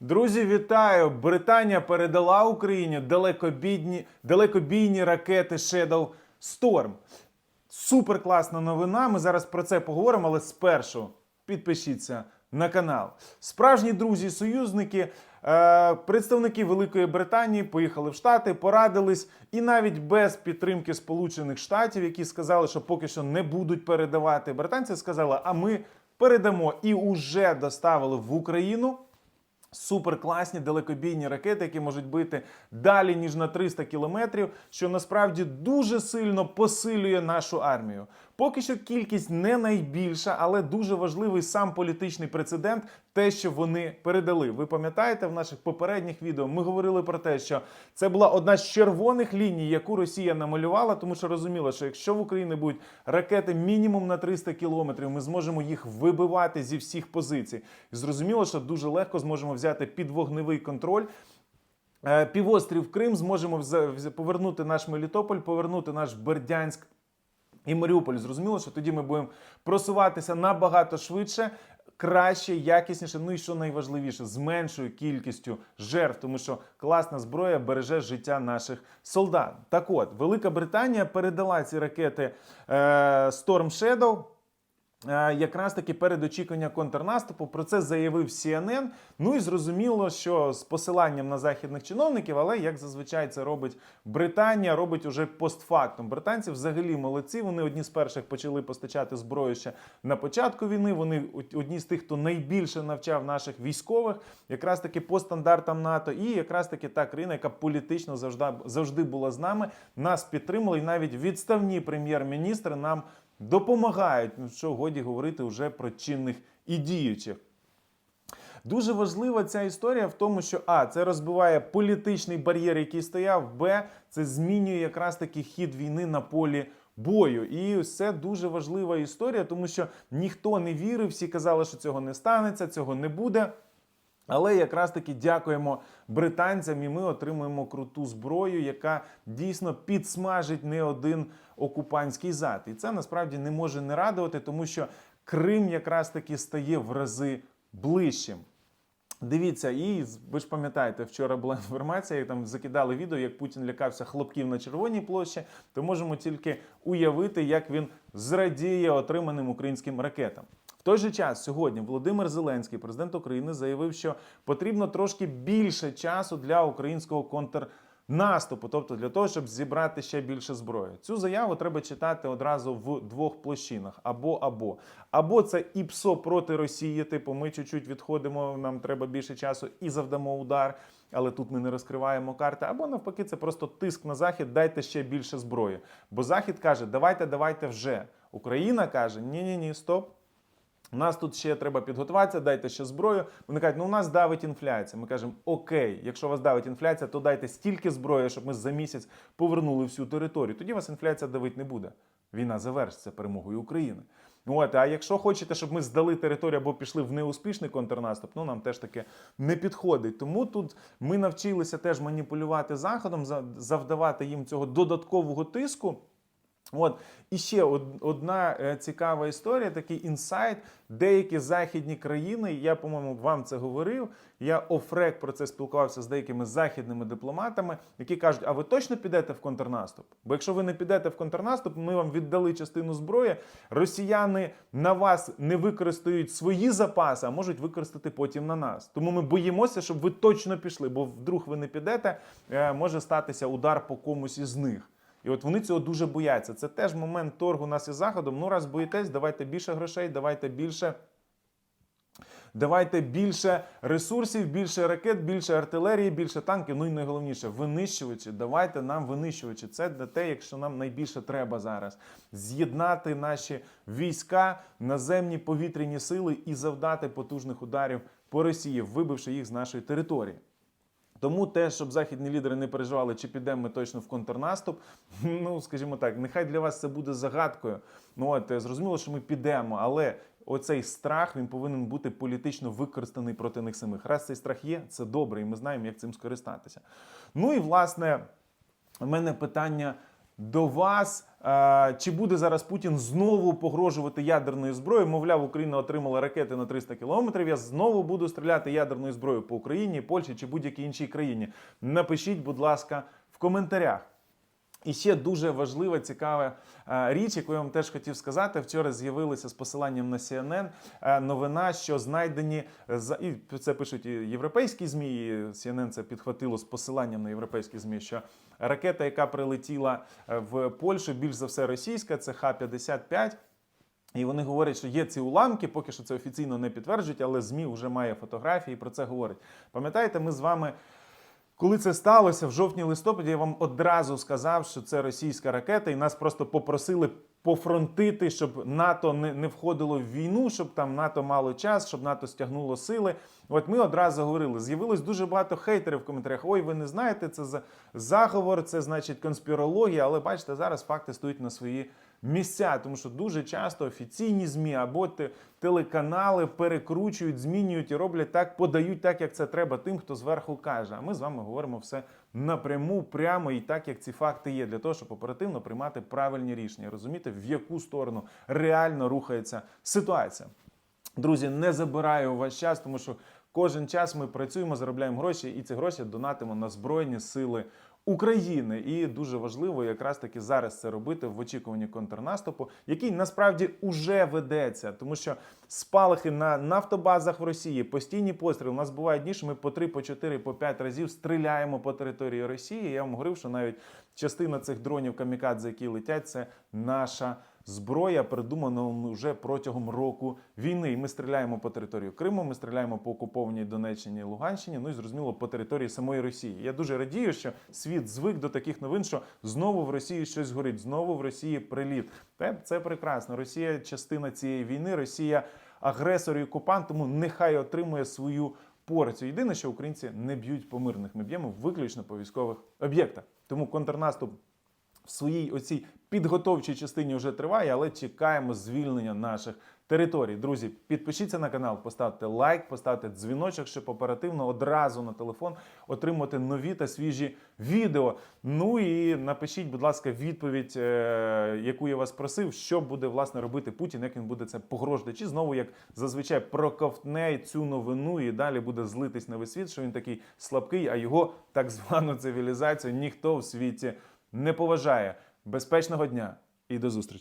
Друзі, вітаю! Британія передала Україні далекобійні, далекобійні ракети Shadow Storm. Супер класна новина. Ми зараз про це поговоримо, але спершу підпишіться на канал. Справжні друзі, союзники, е, представники Великої Британії поїхали в Штати, порадились, і навіть без підтримки Сполучених Штатів, які сказали, що поки що не будуть передавати. Британці сказали, а ми передамо і уже доставили в Україну. Суперкласні далекобійні ракети, які можуть бити далі ніж на 300 кілометрів, що насправді дуже сильно посилює нашу армію. Поки що кількість не найбільша, але дуже важливий сам політичний прецедент, те, що вони передали. Ви пам'ятаєте, в наших попередніх відео ми говорили про те, що це була одна з червоних ліній, яку Росія намалювала, тому що розуміла, що якщо в Україні будуть ракети мінімум на 300 кілометрів, ми зможемо їх вибивати зі всіх позицій. І зрозуміло, що дуже легко зможемо взяти під вогневий контроль. Е, Півострів Крим зможемо повернути наш Мелітополь, повернути наш Бердянськ і Маріуполь. Зрозуміло, що тоді ми будемо просуватися набагато швидше. Краще, якісніше, ну і що найважливіше, з меншою кількістю жертв, тому що класна зброя береже життя наших солдат. Так от, Велика Британія передала ці ракети е, Storm Shadow якраз таки перед очікуванням контрнаступу про це заявив CNN. Ну і зрозуміло, що з посиланням на західних чиновників, але як зазвичай це робить Британія, робить уже постфактум. Британці взагалі молодці. Вони одні з перших почали постачати зброю ще на початку війни. Вони одні з тих, хто найбільше навчав наших військових, якраз таки по стандартам НАТО, і якраз таки та країна, яка політично завжди завжди була з нами, нас підтримала, і навіть відставні прем'єр-міністри нам допомагають. Ну що годі говорити вже про чинних і діючих. Дуже важлива ця історія в тому, що А, це розбиває політичний бар'єр, який стояв, Б, це змінює якраз таки хід війни на полі бою. І це дуже важлива історія, тому що ніхто не вірив, всі казали, що цього не станеться, цього не буде. Але якраз таки дякуємо британцям, і ми отримуємо круту зброю, яка дійсно підсмажить не один окупантський зад. І це насправді не може не радувати, тому що Крим якраз таки стає в рази ближчим. Дивіться, і ви ж пам'ятаєте, вчора була інформація, як там закидали відео, як Путін лякався хлопків на Червоній площі. То можемо тільки уявити, як він зрадіє отриманим українським ракетам. Той же час сьогодні Володимир Зеленський, президент України, заявив, що потрібно трошки більше часу для українського контрнаступу, тобто для того, щоб зібрати ще більше зброї. Цю заяву треба читати одразу в двох площинах: або або або це ІПСО проти Росії, типу ми чуть-чуть відходимо, нам треба більше часу і завдамо удар. Але тут ми не розкриваємо карти, або навпаки, це просто тиск на захід, дайте ще більше зброї. Бо захід каже, давайте, давайте вже. Україна каже: ні, ні, ні, стоп. У нас тут ще треба підготуватися, дайте ще зброю. Вони кажуть, ну у нас давить інфляція. Ми кажемо, окей, якщо вас давить інфляція, то дайте стільки зброї, щоб ми за місяць повернули всю територію. Тоді вас інфляція давить не буде. Війна завершиться перемогою України. От, а якщо хочете, щоб ми здали територію або пішли в неуспішний контрнаступ, ну нам теж таке не підходить. Тому тут ми навчилися теж маніпулювати заходом, завдавати їм цього додаткового тиску. От і ще одна е, цікава історія, такий інсайт. Деякі західні країни, я по-моєму вам це говорив. Я офрек про це спілкувався з деякими західними дипломатами, які кажуть: а ви точно підете в контрнаступ? Бо якщо ви не підете в контрнаступ, ми вам віддали частину зброї. Росіяни на вас не використають свої запаси, а можуть використати потім на нас. Тому ми боїмося, щоб ви точно пішли, бо вдруг ви не підете, е, може статися удар по комусь із них. І от вони цього дуже бояться. Це теж момент торгу нас із заходом. Ну, раз боїтесь, давайте більше грошей, давайте більше. Давайте більше ресурсів, більше ракет, більше артилерії, більше танків. Ну і найголовніше винищувачі. Давайте нам винищувачі. Це для те, якщо нам найбільше треба зараз. З'єднати наші війська, наземні повітряні сили і завдати потужних ударів по Росії, вибивши їх з нашої території. Тому те, щоб західні лідери не переживали, чи підемо ми точно в контрнаступ. Ну скажімо так, нехай для вас це буде загадкою. Ну от е, зрозуміло, що ми підемо, але оцей страх він повинен бути політично використаний проти них самих. Раз цей страх є, це добре, і ми знаємо, як цим скористатися. Ну і власне, у мене питання до вас. Чи буде зараз Путін знову погрожувати ядерною зброєю? Мовляв, Україна отримала ракети на 300 кілометрів. Я знову буду стріляти ядерною зброєю по Україні, Польщі чи будь-якій іншій країні. Напишіть, будь ласка, в коментарях. І ще дуже важлива, цікава е, річ, яку я вам теж хотів сказати. Вчора з'явилася з посиланням на CNN е, новина, що знайдені е, і це пишуть і європейські змі. і CNN це підхватило з посиланням на європейські змі. Що ракета, яка прилетіла в Польщу, більш за все російська, це Х-55. І вони говорять, що є ці уламки, поки що це офіційно не підтверджують, але ЗМІ вже має фотографії про це говорить. Пам'ятаєте, ми з вами. Коли це сталося в жовтні-листопаді, я вам одразу сказав, що це російська ракета, і нас просто попросили пофронтити, щоб НАТО не, входило в війну, щоб там НАТО мало час, щоб НАТО стягнуло сили. От ми одразу говорили, з'явилось дуже багато хейтерів в коментарях. Ой, ви не знаєте, це заговор, це значить конспірологія. Але бачите, зараз факти стоять на свої місця, тому що дуже часто офіційні змі або те- телеканали перекручують, змінюють і роблять так, подають так, як це треба тим, хто зверху каже. А ми з вами говоримо все напряму, прямо і так, як ці факти є, для того, щоб оперативно приймати правильні рішення, розуміти, в яку сторону реально рухається ситуація. Друзі, не забираю у вас час, тому що кожен час ми працюємо, заробляємо гроші, і ці гроші донатимо на Збройні Сили України. І дуже важливо якраз таки зараз це робити в очікуванні контрнаступу, який насправді уже ведеться, тому що спалахи на нафтобазах в Росії, постійні постріли. У нас бувають дні, що ми по 3, по 4, по 5 разів стріляємо по території Росії. Я вам говорив, що навіть частина цих дронів камікадзе, які летять, це наша зброя, придумана вже протягом року війни. І ми стріляємо по території Криму, ми стріляємо по окупованій Донеччині Луганщині. Ну і зрозуміло по території самої Росії. Я дуже радію, що світ звик до таких новин, що знову в Росії щось горить, знову в Росії приліт. Це, це прекрасно. Росія частина цієї війни. Росія агресор і окупант, тому нехай отримує свою порцію. Єдине, що українці не б'ють по мирних. Ми б'ємо виключно по військових об'єктах. Тому контрнаступ в своїй оцій підготовчій частині вже триває, але чекаємо звільнення наших територій. Друзі, підпишіться на канал, поставте лайк, поставте дзвіночок, щоб оперативно одразу на телефон отримати нові та свіжі відео. Ну і напишіть, будь ласка, відповідь, е, яку я вас просив, що буде власне робити Путін, як він буде це погрожувати, чи знову як зазвичай проковтне цю новину і далі буде злитись на весь світ, що він такий слабкий, а його так звану цивілізацію ніхто в світі не поважає. Безпечного дня і до зустрічі.